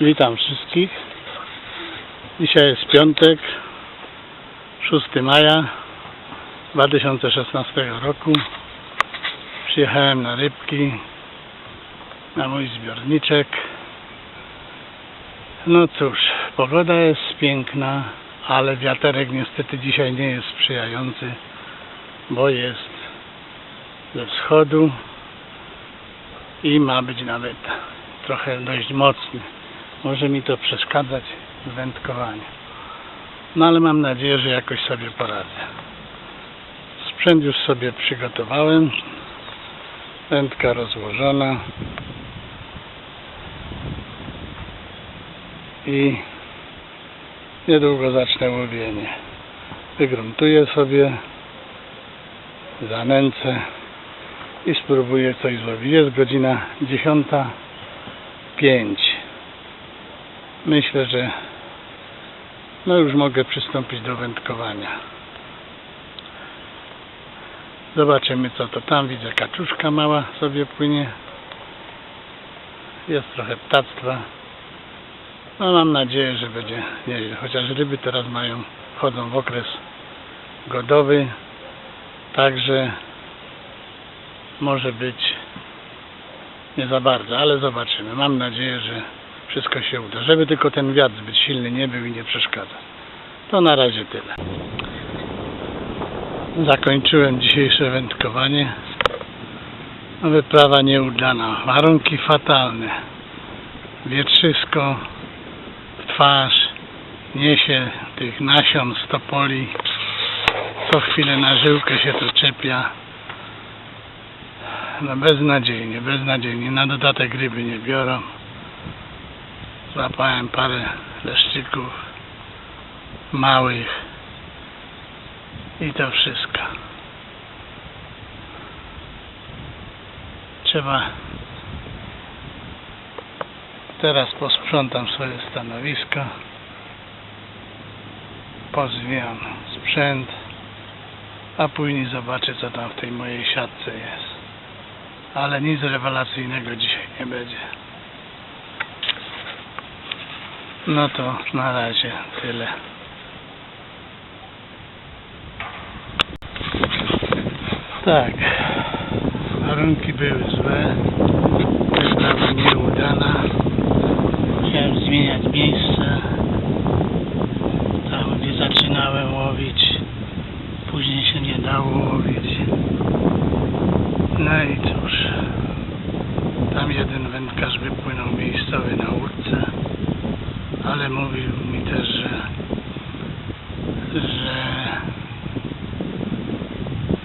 Witam wszystkich. Dzisiaj jest piątek, 6 maja 2016 roku. Przyjechałem na rybki, na mój zbiorniczek. No cóż, pogoda jest piękna, ale wiaterek niestety dzisiaj nie jest sprzyjający, bo jest ze wschodu i ma być nawet trochę dość mocny. Może mi to przeszkadzać w wędkowaniu. No ale mam nadzieję, że jakoś sobie poradzę. Sprzęt już sobie przygotowałem. Wędka rozłożona. I niedługo zacznę łowienie. Wygruntuję sobie, zanęcę i spróbuję coś złowić. Jest godzina 10.05. Myślę, że no już mogę przystąpić do wędkowania. Zobaczymy co to tam. Widzę kaczuszka mała sobie płynie. Jest trochę ptactwa. No mam nadzieję, że będzie nieźle. Chociaż ryby teraz mają, wchodzą w okres godowy. Także może być nie za bardzo, ale zobaczymy. Mam nadzieję, że wszystko się uda. Żeby tylko ten wiatr zbyt silny nie był i nie przeszkadzał. To na razie tyle. Zakończyłem dzisiejsze wędkowanie. Wyprawa nieudana. Warunki fatalne. Wietrzysko w twarz. Niesie tych nasion z topoli. Co chwilę na żyłkę się to czepia. No beznadziejnie, beznadziejnie. Na dodatek ryby nie biorą. Złapałem parę leszczyków małych i to wszystko. Trzeba teraz posprzątam swoje stanowisko. Pozwijam sprzęt a później zobaczę co tam w tej mojej siatce jest. Ale nic rewelacyjnego dzisiaj nie będzie no to na razie tyle. Tak. Warunki były złe. Wyprawa nieudana. Musiałem zmieniać miejsce. Tam gdzie zaczynałem łowić. Później się nie dało łowić. No i cóż. Tam jeden wędkarz wypłynął miejscowy na łódce ale mówił mi też, że, że,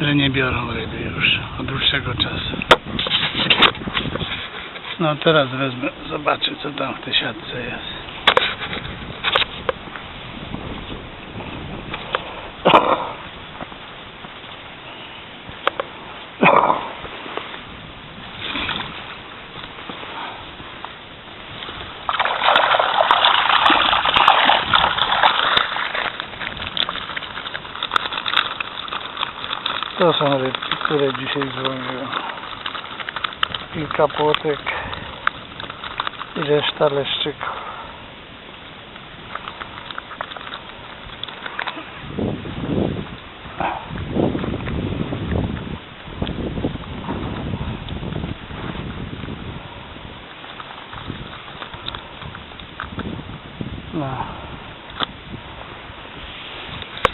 że nie biorą ryby już od dłuższego czasu. No teraz wezmę, zobaczę co tam w tej siatce jest. To są rybki, które dzisiaj złowiłem. Kilka płotek i reszta leszczyków. No.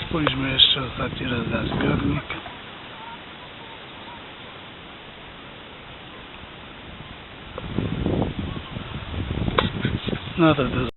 Spójrzmy jeszcze ostatni raz na zbiornik. No to do